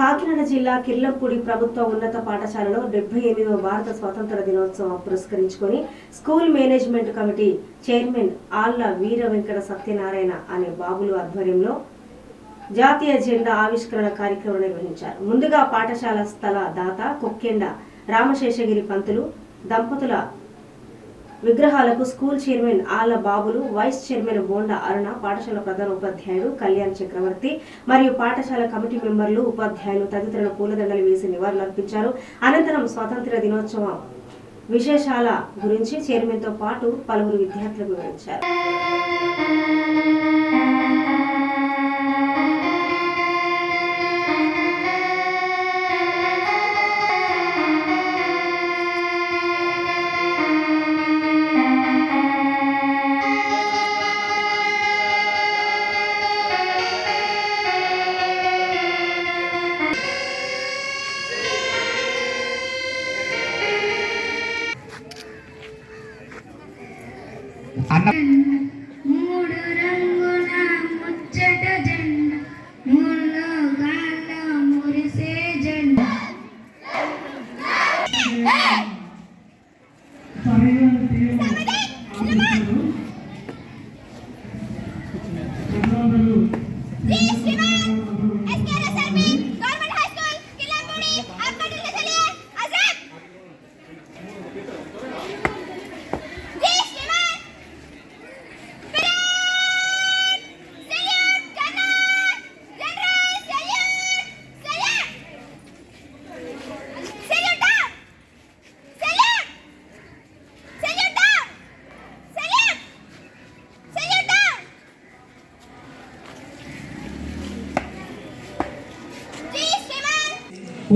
కాకినాడ జిల్లా కిర్లంపూడి ప్రభుత్వ ఉన్నత పాఠశాలలో డెబ్బై ఎనిమిదవ భారత స్వాతంత్ర దినోత్సవం పురస్కరించుకొని స్కూల్ మేనేజ్మెంట్ కమిటీ చైర్మన్ ఆళ్ళ వీర వెంకట సత్యనారాయణ అనే బాబులు ఆధ్వర్యంలో జాతీయ జెండా ఆవిష్కరణ కార్యక్రమం నిర్వహించారు. ముందుగా పాఠశాల స్థల దాత కొక్కెండ రామశేషగిరి పంతులు దంపతుల విగ్రహాలకు స్కూల్ చైర్మన్ ఆళ్ళ బాబులు వైస్ చైర్మన్ బోండా అరుణ పాఠశాల ప్రధాన ఉపాధ్యాయుడు కళ్యాణ్ చక్రవర్తి మరియు పాఠశాల కమిటీ మెంబర్లు ఉపాధ్యాయులు తదితరులు పూలదండలు వేసి నివాళులర్పించారు అనంతరం స్వాతంత్ర దినోత్సవం విశేషాల గురించి చైర్మన్తో పాటు పలువురు విద్యార్థులకు వివరించారు. అన్న మూడు రంగుల ముచ్చట జెండా మూడు గాళ్ళ మురిసే జెండా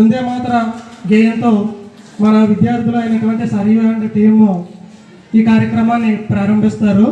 ఉందే మాత్ర గేయంతో మన విద్యార్థులు అయినటువంటి సరియు అండ్ టీము ఈ కార్యక్రమాన్ని ప్రారంభిస్తారు.